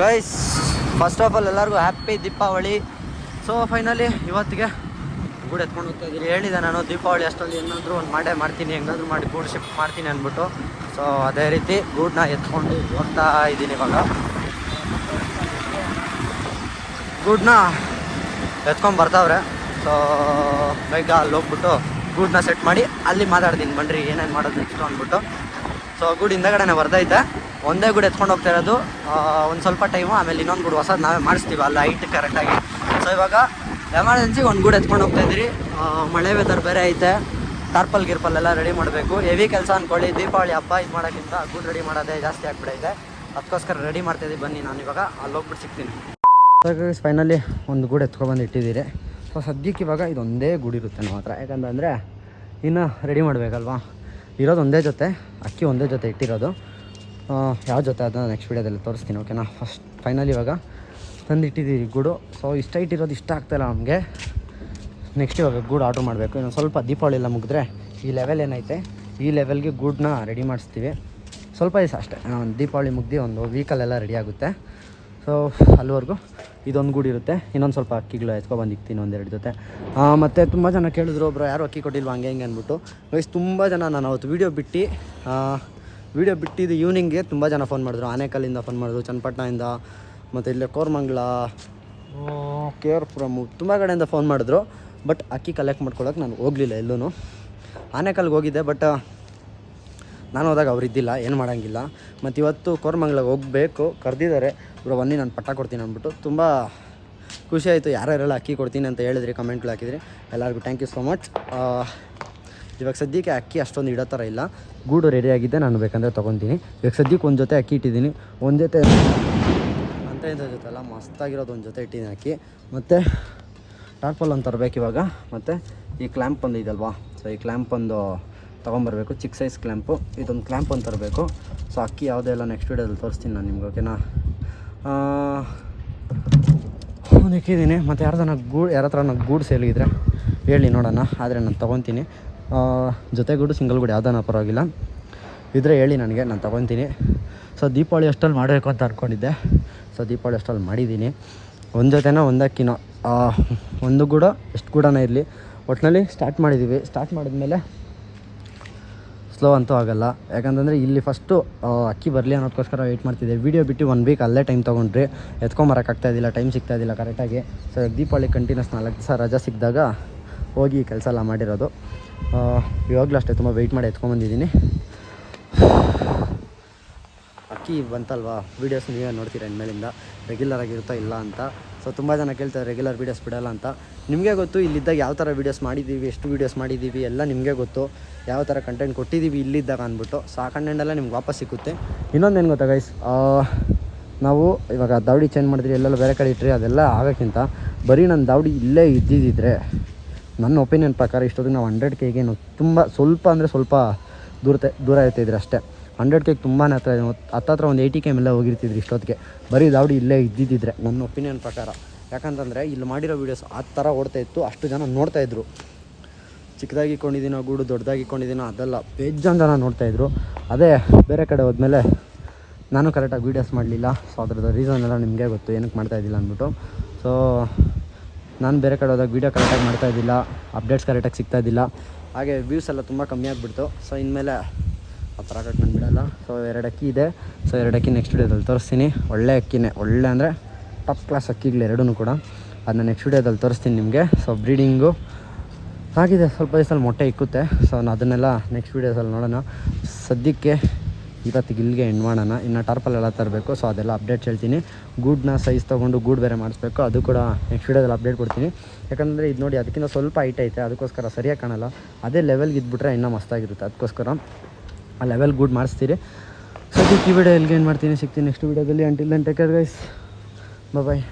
Guys first of all ಎಲ್ಲರಿಗೂ happy Deepavali. So finally ಇವತ್ತಿಗೆ ಗೂಡು ಎತ್ಕೊಂಡು ಹೋಗ್ತಾ ಇದ್ದೀರಿ. ಹೇಳಿದೆ ನಾನು, ದೀಪಾವಳಿ ಅಷ್ಟೊಂದು ಏನಾದರೂ ಒಂದು ಮಾಡೇ ಮಾಡ್ತೀನಿ, ಹೆಂಗಾದ್ರೂ ಮಾಡಿ ಗೂಡು ಶಿಫ್ಟ್ ಮಾಡ್ತೀನಿ ಅಂದ್ಬಿಟ್ಟು. ಸೊ ಅದೇ ರೀತಿ ಗೂಡನ್ನ ಎತ್ಕೊಂಡು ಹೋಗ್ತಾ ಇದ್ದೀನಿ ಇವಾಗ. ಗೂಡನ್ನ ಎತ್ಕೊಂಡು ಬರ್ತಾವ್ರೆ. ಸೊ ಬೇಗ ಅಲ್ಲಿ ಹೋಗ್ಬಿಟ್ಟು ಗೂಡನ್ನ ಸೆಟ್ ಮಾಡಿ ಅಲ್ಲಿ ಮಾತಾಡ್ತೀನಿ. ಬನ್ರಿ, ಏನೇನು ಮಾಡೋದು ನೆಕ್ಸ್ಟು ಅಂದ್ಬಿಟ್ಟು. ಸೊ ಗೂಡು ಹಿಂದಗಡೆನೇ ಬರ್ತೈತೆ ಒಂದೇ ಗುಡಿ ಎತ್ಕೊಂಡು ಹೋಗ್ತಾ ಇರೋದು. ಒಂದು ಸ್ವಲ್ಪ ಟೈಮು ಆಮೇಲೆ ಇನ್ನೊಂದು ಗುಡಿ ಹೊಸದು ನಾವೇ ಮಾಡಿಸ್ತೀವಿ, ಅಲ್ಲ ಕರೆಕ್ಟಾಗಿ ಸೊ ಇವಾಗ ಎಮರ್ಜೆನ್ಸಿ ಒಂದು ಗುಡಿ ಎತ್ಕೊಂಡು ಹೋಗ್ತಾ ಇದ್ದೀರಿ. ಮಳೆ ವೆದರ್ ಬೇರೆ ಐತೆ. ಟಾರ್ಪಲ್ ಗಿರ್ಪಲ್ ಎಲ್ಲ ರೆಡಿ ಮಾಡಬೇಕು. ಹೆವಿ ಕೆಲಸ ಅಂದ್ಕೊಳ್ಳಿ ದೀಪಾವಳಿ ಹಬ್ಬ ಇದು ಮಾಡೋಕ್ಕಿಂತ ಗುಡ್ ರೆಡಿ ಮಾಡೋದೇ ಜಾಸ್ತಿ ಆಗ್ಬಿಡೈತೆ. ಅದಕ್ಕೋಸ್ಕರ ರೆಡಿ ಮಾಡ್ತಾಯಿದ್ದೀವಿ ಬನ್ನಿ ನಾನು ಇವಾಗ. ಅಲ್ಲಿ ಹೋಗ್ಬಿಟ್ಟು ಸಿಗ್ತೀನಿ. ಫೈನಲಿ ಒಂದು ಗೂಡು ಎತ್ಕೊಬಂದು ಇಟ್ಟಿದ್ದೀರಿ. ಸೊ ಸದ್ಯಕ್ಕೆ ಇವಾಗ ಇದೊಂದೇ ಗುಡಿ ಇರುತ್ತೆ ನಮ್ಮ ಹತ್ರ. ಯಾಕಂತಂದರೆ ಇನ್ನು ರೆಡಿ ಮಾಡಬೇಕಲ್ವಾ? ಇರೋದು ಒಂದೇ ಜೊತೆ, ಅಕ್ಕಿ ಒಂದೇ ಜೊತೆ ಇಟ್ಟಿರೋದು. ಯಾವ ಜೊತೆ ಅದನ್ನ ನೆಕ್ಸ್ಟ್ ವೀಡಿಯೋದಲ್ಲಿ ತೋರಿಸ್ತೀನಿ ಓಕೆನಾ ಫಸ್ಟ್ ಫೈನಲ್ ಇವಾಗ ತಂದು ಗುಡು. ಸೊ ಇಷ್ಟ ಇಟ್ಟಿರೋದು ಇಷ್ಟ ಆಗ್ತಾಯಿಲ್ಲ ನಮಗೆ. ನೆಕ್ಸ್ಟ್ ಇವಾಗ ಗುಡ್ ಆರ್ಡ್ರ್ ಮಾಡಬೇಕು. ಇನ್ನೊಂದು ಸ್ವಲ್ಪ ದೀಪಾವಳಿ ಎಲ್ಲ ಮುಗಿದ್ರೆ ಈ ಲೆವೆಲ್ ಏನೈತೆ, ಈ ಲೆವೆಲ್ಗೆ ಗೂಡನ್ನ ರೆಡಿ ಮಾಡಿಸ್ತೀವಿ. ಸ್ವಲ್ಪ ದಿವಸ ಅಷ್ಟೇ. ಒಂದು ದೀಪಾವಳಿ ಮುಗ್ದು ಒಂದು ವೀಕಲ್ಲೆಲ್ಲ ರೆಡಿ ಆಗುತ್ತೆ. ಸೊ ಅಲ್ಲಿವರೆಗೂ ಇದೊಂದು ಗೂಡು ಇರುತ್ತೆ. ಇನ್ನೊಂದು ಸ್ವಲ್ಪ ಅಕ್ಕಿಗಳು ಎತ್ಕೊಬಂದು ಇಕ್ತೀನಿ ಒಂದೆರಡು ಜೊತೆ. ಮತ್ತು ತುಂಬ ಜನ ಕೇಳಿದ್ರು ಒಬ್ಬರು ಯಾರು ಅಕ್ಕಿ ಕೊಟ್ಟಿಲ್ವಾ? ಹಂಗೆ ಹಿಂಗೆ ಅಂದ್ಬಿಟ್ಟು. ವೈಸ್ ತುಂಬ ಜನ ನಾನು ಅವತ್ತು ವೀಡಿಯೋ ಬಿಟ್ಟು ವೀಡಿಯೋ ಬಿಟ್ಟಿದ್ದು ಈವ್ನಿಂಗ್ಗೆ ತುಂಬ ಜನ ಫೋನ್ ಮಾಡಿದ್ರು. ಆನೇಕಲ್ಲಿಂದ ಫೋನ್ ಮಾಡಿದ್ರು ಚನ್ನಪಟ್ಟಣದಿಂದ ಮತ್ತು ಇಲ್ಲೇ ಕೋರ್ಮಂಗ್ಲ ಕೆ ಆರ್ ಪುರಮು ತುಂಬ ಕಡೆಯಿಂದ ಫೋನ್ ಮಾಡಿದ್ರು. ಬಟ್ ಅಕ್ಕಿ ಕಲೆಕ್ಟ್ ಮಾಡ್ಕೊಳ್ಳೋಕೆ ನಾನು ಹೋಗಲಿಲ್ಲ ಎಲ್ಲೂ ಆನೇಕಲ್ಗೆ ಹೋಗಿದ್ದೆ ಬಟ್ ನಾನು ಹೋದಾಗ ಅವ್ರು ಇದ್ದಿಲ್ಲ ಏನು ಮಾಡೋಂಗಿಲ್ಲ. ಮತ್ತು ಇವತ್ತು ಕೋರ್ಮಂಗ್ಲಾಗ ಹೋಗಬೇಕು ಕರೆದಿದ್ದಾರೆ ಇವರು ಬನ್ನಿ ನಾನು ಪಟ್ಟ ಕೊಡ್ತೀನಿ ಅಂದ್ಬಿಟ್ಟು ತುಂಬ ಖುಷಿ ಆಯಿತು. ಯಾರ್ಯಾರೆಲ್ಲ ಅಕ್ಕಿ ಕೊಡ್ತೀನಿ ಅಂತ ಹೇಳಿದ್ರಿ ಕಮೆಂಟ್ಗಳು ಹಾಕಿದ್ರಿ. ಎಲ್ಲರಿಗೂ ಥ್ಯಾಂಕ್ ಯು ಸೊ ಮಚ್ ಇವಾಗ ಸದ್ಯಕ್ಕೆ ಅಕ್ಕಿ ಅಷ್ಟೊಂದು ಇಡೋ ಥರ ಇಲ್ಲ. ಗೂಡು ರೆಡಿಯಾಗಿದ್ದೆ ನಾನು ಬೇಕಂದರೆ ತೊಗೊತೀನಿ. ಇವಾಗ ಸದ್ಯಕ್ಕೆ ಒಂದು ಜೊತೆ ಅಕ್ಕಿ ಇಟ್ಟಿದ್ದೀನಿ. ಒಂದು ಜೊತೆ ಅಂತ ಇದ್ದ ಜೊತೆ ಅಲ್ಲ, ಮಸ್ತಾಗಿರೋದು ಒಂದು ಜೊತೆ ಇಟ್ಟಿದ್ದೀನಿ ಅಕ್ಕಿ. ಮತ್ತು ಟಾರ್ಪಲ್ ಒಂದು ತರಬೇಕು ಇವಾಗ. ಮತ್ತು ಈ ಕ್ಲ್ಯಾಂಪ್ ಒಂದು ಇದಲ್ವಾ ಸೊ ಈ ಕ್ಲ್ಯಾಂಪ್ ಒಂದು ತೊಗೊಂಬರ್ಬೇಕು. ಚಿಕ್ಕ ಸೈಜ್ ಕ್ಲ್ಯಾಂಪು ಇದೊಂದು ಕ್ಲ್ಯಾಂಪ್ ಒಂದು ತರಬೇಕು. ಸೊ ಅಕ್ಕಿ ಯಾವುದೇ ಎಲ್ಲ ನೆಕ್ಸ್ಟ್ ವೀಡಿಯೋದಲ್ಲಿ ತೋರಿಸ್ತೀನಿ ನಾನು ನಿಮ್ಗೆ ಓಕೆನಾ ಒಂದು ಇಕ್ಕಿದ್ದೀನಿ ಮತ್ತು ಯಾರ್ದಾನ ಗೂಡು ಯಾರ ಹತ್ರ ನಾನು ಗೂಡು ಇದ್ದರೆ ಹೇಳಿ ನೋಡೋಣ. ಆದರೆ ನಾನು ತೊಗೊತೀನಿ. ಜೊತೆ ಗೂಡು ಸಿಂಗಲ್ ಗುಡಿ ಯಾವ್ದಾನ ಪರವಾಗಿಲ್ಲ. ಇದ್ರೆ ಹೇಳಿ ನನಗೆ, ನಾನು ತೊಗೊತೀನಿ. ಸೊ, ದೀಪಾವಳಿ ಅಷ್ಟಲ್ಲಿ ಮಾಡಬೇಕು ಅಂತ ಅಂದ್ಕೊಂಡಿದ್ದೆ ಸೊ, ದೀಪಾವಳಿ ಅಷ್ಟಲ್ಲಿ ಮಾಡಿದ್ದೀನಿ. ಒಂದು ಜೊತೆನೋ ಒಂದಕ್ಕಿನೋ. ಒಂದು ಕೂಡ ಎಷ್ಟು ಗೂಡನೇ ಇರಲಿ. ಒಟ್ಟಿನಲ್ಲಿ ಸ್ಟಾರ್ಟ್ ಮಾಡಿದ್ದೀವಿ ಸ್ಟಾರ್ಟ್ ಮಾಡಿದ್ಮೇಲೆ ಸ್ಲೋ ಅಂತೂ ಆಗೋಲ್ಲ. ಯಾಕಂತಂದರೆ ಇಲ್ಲಿ ಫಸ್ಟು ಅಕ್ಕಿ ಬರಲಿ ಅನ್ನೋದಕ್ಕೋಸ್ಕರ ವೆಯ್ಟ್ ಮಾಡ್ತಿದ್ದೆ. ವೀಡಿಯೋ ಬಿಟ್ಟು ಒನ್ ವೀಕ್ ಅಲ್ಲೇ ಟೈಮ್ ತೊಗೊಂಡ್ರಿ. ಎತ್ಕೊಂಬರೋಕ್ಕಾಗ್ತಾಯಿದ್ದಿಲ್ಲ ಟೈಮ್ ಸಿಗ್ತಾಯಿದ್ದಿಲ್ಲ ಕರೆಕ್ಟಾಗಿ ಸೊ ದೀಪಾವಳಿ ಕಂಟಿನ್ಯೂಸ್ ನಾಲ್ಕು ದಿವಸ ರಜಾ ಸಿಕ್ಕಿದಾಗ ಹೋಗಿ ಕೆಲಸ ಎಲ್ಲ ಮಾಡಿರೋದು. ಇವಾಗಲೂ ಅಷ್ಟೇ ತುಂಬ ವೆಯ್ಟ್ ಮಾಡಿ ಎತ್ಕೊಂಬಂದಿದ್ದೀನಿ ಅಕ್ಕಿ ಬಂತಲ್ವಾ? ವೀಡಿಯೋಸ್ ನೀವೇ ನೋಡ್ತೀರಾ ಇನ್ಮೇಲಿಂದ? ರೆಗ್ಯುಲರ್ ಆಗಿರುತ್ತಾ ಇಲ್ಲ ಅಂತ. ಸೊ ತುಂಬ ಜನ ಕೇಳ್ತಾರೆ ರೆಗ್ಯುಲರ್ ವೀಡಿಯೋಸ್ ಬಿಡಲ್ಲ ಅಂತ. ನಿಮಗೆ ಗೊತ್ತು, ಇಲ್ಲಿದ್ದಾಗ ಯಾವ ಥರ ವೀಡಿಯೋಸ್ ಮಾಡಿದ್ದೀವಿ, ಎಷ್ಟು ವೀಡಿಯೋಸ್ ಮಾಡಿದ್ದೀವಿ, ಎಲ್ಲ ನಿಮಗೆ ಗೊತ್ತು. ಯಾವ ಥರ ಕಂಟೆಂಟ್ ಕೊಟ್ಟಿದ್ದೀವಿ, ಇಲ್ಲಿದ್ದಾಗ ಅಂದ್ಬಿಟ್ಟು. ಸೊ ಆ ಕಂಟೆಂಟೆಲ್ಲ ನಿಮ್ಗೆ ವಾಪಸ್ ಸಿಕ್ಕುತ್ತೆ. ಇನ್ನೊಂದೇನು ಗೊತ್ತಾ ಗೈಸ್ ನಾವು ಇವಾಗ ದಾವಡಿ ಚೇಂಜ್ ಮಾಡಿದ್ರಿ ಎಲ್ಲೆಲ್ಲ ಬೇರೆ ಕಡೆ ಇಟ್ಟರೆ ಅದೆಲ್ಲ ಆಗೋಕ್ಕಿಂತ ಬರೀ ನನ್ನ ದಾವಡಿ ಇಲ್ಲೇ ಇದ್ದಿದ್ದಿದ್ರೆ ನನ್ನ ಒಪಿನಿಯನ್ ಪ್ರಕಾರ ಇಷ್ಟೊತ್ತಿಗೆ ನಾವು ಹಂಡ್ರೆಡ್ ಕೆಗೆ ತುಂಬ ಸ್ವಲ್ಪ ಅಂದರೆ ಸ್ವಲ್ಪ ದೂರ ದೂರ ಇರ್ತಿದ್ರು ಅಷ್ಟೇ. ಹಂಡ್ರೆಡ್ ಕೆಗೆ ತುಂಬಾ ಹತ್ರ ಹತ್ತತ್ರ ಒಂದು ಏಯ್ಟಿ ಕೆ ಎಲ್ಲ ಹೋಗಿರ್ತಿದ್ರು ಇಷ್ಟೊತ್ತಿಗೆ. ಬರೀ ದಾವಡಿ ಇಲ್ಲೇ ಇದ್ದಿದ್ದಿದ್ರೆ ನನ್ನ ಒಪಿನಿಯನ್ ಪ್ರಕಾರ. ಯಾಕಂತಂದರೆ ಇಲ್ಲಿ ಮಾಡಿರೋ ವೀಡಿಯೋಸ್ ಆ ಥರ ಓಡ್ತಾ ಇತ್ತು, ಅಷ್ಟು ಜನ ನೋಡ್ತಾ ಇದ್ರು. ಚಿಕ್ಕದಾಗಿ ಇಟ್ಕೊಂಡಿದ್ದೀನೋ ಗೂಡು ದೊಡ್ಡದಾಗಿ ಇಟ್ಕೊಂಡಿದ್ದೀನೋ ಅದೆಲ್ಲ ಬೇಜಾನ್ ಜನ ನೋಡ್ತಾಯಿದ್ರು ಅದೇ ಬೇರೆ ಕಡೆ ಹೋದ್ಮೇಲೆ ನಾನು ಕರೆಕ್ಟಾಗಿ ವೀಡಿಯೋಸ್ ಮಾಡಲಿಲ್ಲ. ಸೊ ಅದ್ರದ್ದು ರೀಸನ್ ಎಲ್ಲ ನಿಮಗೆ ಗೊತ್ತು, ಏನಕ್ಕೆ ಮಾಡ್ತಾ ಇದ್ದಿಲ್ಲ ಅಂದ್ಬಿಟ್ಟು. ಸೊ ನಾನು ಬೇರೆ ಕಡೆ ಹೋದಾಗ ವೀಡಿಯೋ ಕರೆಕ್ಟಾಗಿ ಮಾಡ್ತಾ ಇದ್ದಿಲ್ಲ ಅಪ್ಡೇಟ್ಸ್ ಕರೆಕ್ಟಾಗಿ ಸಿಗ್ತಾ ಇದ್ದಿಲ್ಲ. ಹಾಗೆ ವ್ಯೂಸ್ ಎಲ್ಲ ತುಂಬ ಕಮ್ಮಿ ಆಗಿಬಿಡ್ತು. ಸೊ ಇನ್ಮೇಲೆ ಆ ಥರ ನಾನು ಬಿಡಲ್ಲ ಸೊ ಎರಡು ಅಕ್ಕಿ ಇದೆ. ಸೊ ಎರಡು ಅಕ್ಕಿ ನೆಕ್ಸ್ಟ್ ವೀಡಿಯೋದಲ್ಲಿ ತೋರಿಸ್ತೀನಿ. ಒಳ್ಳೆ ಅಕ್ಕಿನೇ. ಒಳ್ಳೆ ಅಂದರೆ ಟಾಪ್ ಕ್ಲಾಸ್ ಅಕ್ಕಿಗಳು ಎರಡೂ ಕೂಡ. ಅದನ್ನ ನೆಕ್ಸ್ಟ್ ವೀಡಿಯೋದಲ್ಲಿ ತೋರಿಸ್ತೀನಿ ನಿಮಗೆ. ಸೊ ಬ್ರೀಡಿಂಗು ಆಗಿದೆ. ಸ್ವಲ್ಪ ದಿವಸದಲ್ಲಿ ಮೊಟ್ಟೆ ಇಕ್ಕುತ್ತೆ. ಸೊ ನಾನು ಅದನ್ನೆಲ್ಲ ನೆಕ್ಸ್ಟ್ ವೀಡಿಯೋಸಲ್ಲಿ ನೋಡೋಣ. ಸದ್ಯಕ್ಕೆ ಇವತ್ತಿಗೆ ಇಲ್ಲಿಗೆ ಎಂಡ್ ಮಾಡೋಣ. ಇನ್ನು ಎಲ್ಲ ತರಬೇಕು ಸೊ ಅದೆಲ್ಲ ಅಪ್ಡೇಟ್ಸ್ ಹೇಳ್ತೀನಿ. ಗೂಡ್ನ ಸೈಜ್ ತೊಗೊಂಡು ಗೂಡ್ ಬೇರೆ ಮಾಡಿಸ್ಬೇಕು, ಅದು ಕೂಡ ನೆಕ್ಸ್ಟ್ ವೀಡಿಯೋದಲ್ಲಿ ಅಪ್ಡೇಟ್ ಕೊಡ್ತೀನಿ. ಯಾಕಂದರೆ ಇದು ನೋಡಿ ಅದಕ್ಕಿಂತ ಸ್ವಲ್ಪ ಹೈಟ್ ಐತೆ, ಅದಕ್ಕೋಸ್ಕರ ಸರಿಯಾಗಿ ಕಾಣಲ್ಲ. ಅದೇ ಲೆವೆಲ್ಗೆ ಇದ್ಬಿಟ್ರೆ ಇನ್ನೂ ಮಸ್ತಾಗಿರುತ್ತೆ, ಅದಕ್ಕೋಸ್ಕರ. ಆ ಲೆವೆಲ್ ಗೂಡ್ ಮಾಡಿಸ್ತೀರಿ. ಸೊ ಈ ವಿಡಿಯೋ ಎಲ್ಲಿಗೆ ಏನು ಮಾಡ್ತೀನಿ, ಸಿಗ್ತೀನಿ ನೆಕ್ಸ್ಟ್ ವೀಡಿಯೋದಲ್ಲಿ until then take care guys bye